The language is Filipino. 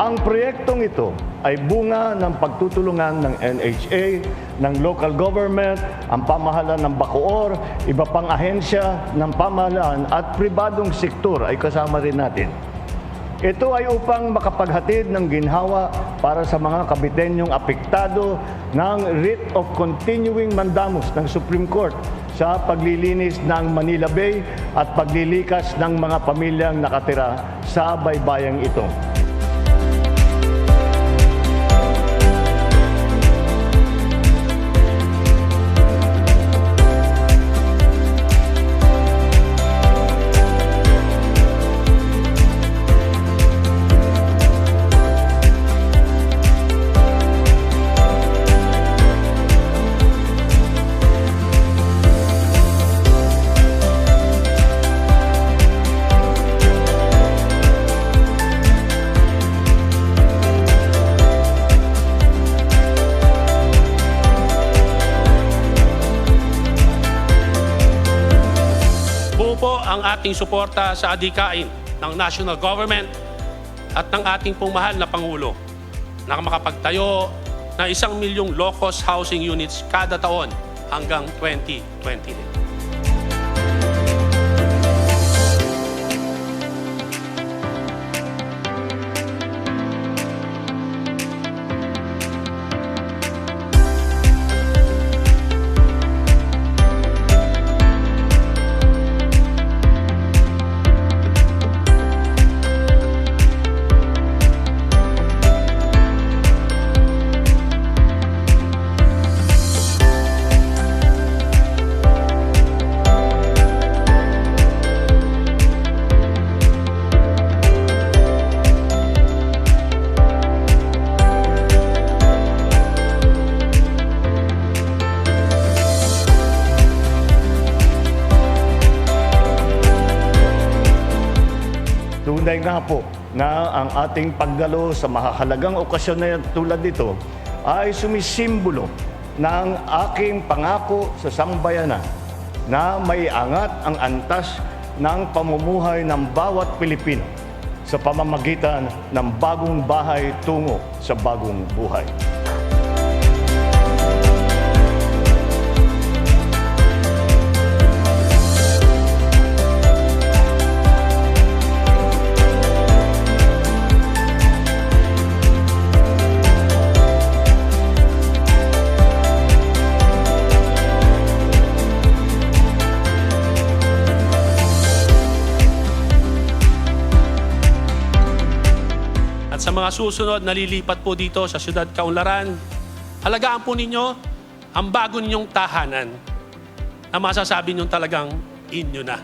tulong ito ay bunga ng pagtutulungan ng NHA, ng local government, ang pamahalaan ng Bacoor, iba pang ahensya ng pamahalaan at pribadong sektor ay kasama rin natin. Ito ay upang makapaghatid ng ginhawa para sa mga kabitenyong apektado ng writ of continuing mandamus ng Supreme Court sa paglilinis ng Manila Bay at paglilikas ng mga pamilyang nakatira sa baybayang ito. Po ang ating suporta sa adikain ng national government at ng ating pong na Pangulo na makapagtayo ng isang milyong low-cost housing units kada taon hanggang 2020. Tunay nga po na ang ating pagdalo sa mahahalagang okasyon na tulad nito ay sumisimbolo ng aking pangako sa sambayanan na may angat ang antas ng pamumuhay ng bawat Pilipino sa pamamagitan ng bagong bahay tungo sa bagong buhay. At sa mga susunod na lilipat po dito sa Siyudad Kaunlaran, halagaan po ninyo ang bago ninyong tahanan na masasabi ninyong talagang inyo na.